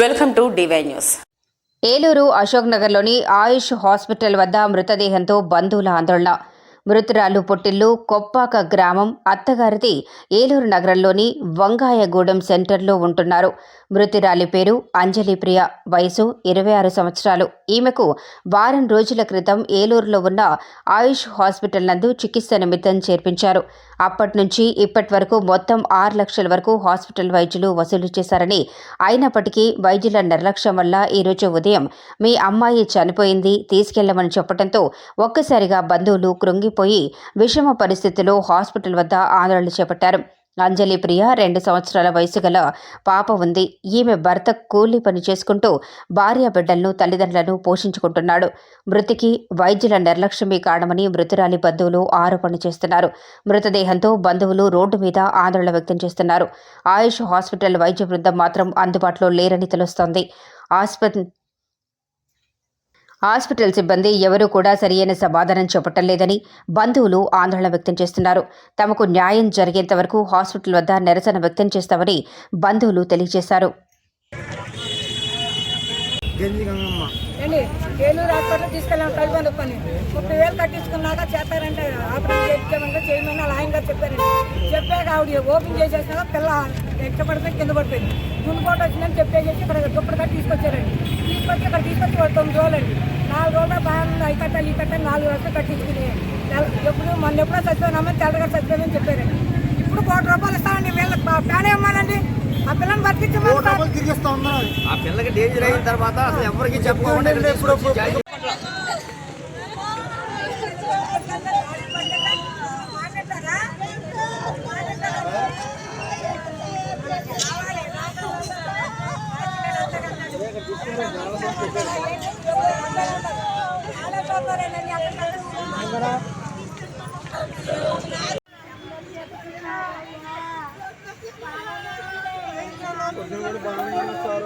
Welcome to DY news. Eluru Ashok నగర్లోని Ayush hospital వద్ద మృతదేహంతో బంధువుల ఆందోళన. మృతురాలు పుట్టిల్లు కొప్పాక గ్రామం అత్తగారిది ఏలూరు నగరంలోని వంగాయగూడెం సెంటర్లో ఉంటున్నారు. మృతురాలి పేరు అంజలి ప్రియ వయసు ఇరవై ఆరు సంవత్సరాలు. ఈమెకు వారం రోజుల క్రితం ఏలూరులో ఉన్న ఆయుష్ హాస్పిటల్ నందు చికిత్స నిమిత్తం చేర్పించారు. అప్పటి నుంచి ఇప్పటి వరకు మొత్తం ఆరు లక్షల వరకు హాస్పిటల్ వైద్యులు వసూలు చేశారని అయినప్పటికీ వైద్యుల నిర్లక్ష్యం వల్ల ఈరోజు ఉదయం మీ అమ్మాయి చనిపోయింది తీసుకెళ్ళమని చెప్పడంతో ఒక్కసారిగా బంధువులు కృంగి కృంగిపోయి విషమ పరిస్థితిలో హాస్పిటల్ వద్ద ఆందోళన చేపట్టారు. అంజలి ప్రియ రెండు సంవత్సరాల వయసు గల పాప ఉంది. ఈమె భర్త కూలీ పని చేసుకుంటూ భార్య బిడ్డలను తల్లిదండ్రులను పోషించుకుంటున్నాడు. మృతికి వైద్యుల నిర్లక్ష్యమే కారణమని మృతురాలి బంధువులు ఆరోపణ చేస్తున్నారు. మృతదేహంతో బంధువులు రోడ్డు మీద ఆందోళన వ్యక్తం చేస్తున్నారు. ఆయుష్ హాస్పిటల్ వైద్య బృందం మాత్రం అందుబాటులో లేరని తెలుస్తోంది. ఆస్పత్రి హాస్పిటల్ సిబ్బంది ఎవరూ కూడా సరియైన సమాధానం చెప్పటం లేదని బంధువులు ఆందోళన వ్యక్తం చేస్తున్నారు. తమకు న్యాయం జరిగేంత వరకు హాస్పిటల్ వద్ద నిరసన వ్యక్తం చేస్తామని బంధువులు తెలియజేశారు. గంజి గంగమ్మ ఏలూరు హాస్పిటల్ తీసుకెళ్ళాం. పని ముప్పై వేలు కట్టించుకున్నాక చేస్తారంటే ఆపరేషన్ చేయించామంటే చేయమని అలా ఆయన చెప్పారండి. చెప్పాక ఆవిడ ఓపెన్ చేసేసినాక పిల్ల ఎక్కడ పడిపోయి కింద పడిపోయింది. గుండెపోటు వచ్చిందని చెప్పేసి ఇక్కడ దుప్పటి తీసుకొచ్చారండి. తీసుకొచ్చి ఇక్కడ తీసుకొచ్చి వాళ్ళు తొమ్మిది రోజులండి. నాలుగు రోజులు బాగుంది అవి కట్టాలి ఈ కట్టాలి నాలుగు లక్షలు కట్టించుకుని. ఎప్పుడు మొన్న ఎప్పుడో చచ్చిపోయినామని తెల్లగా చచ్చిపోయిందని చెప్పారండి ఇప్పుడు కోటి రూపాయలు ఇస్తామండి. వీళ్ళకి ప్యాన్ ఇవ్వమానండి ఆ పిల్లని బతికించమని ఉన్నారు ఆ పిల్లకి డేంజర్ అయిన తర్వాత అసలు ఎవరికి చెప్పకుండా పొద్దున కూడా బాగానే ఉన్నారు. సార్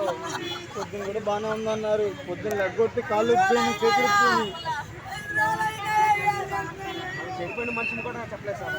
పొద్దున కూడా బాగానే ఉందన్నారు పొద్దున లెగ్గొట్టి కాళ్ళు ఉప్పిపోయినాయి చేతులు ఉప్పిపోయినాయి చెప్పండి మనిషిని కూడా చెప్పలేదు సార్.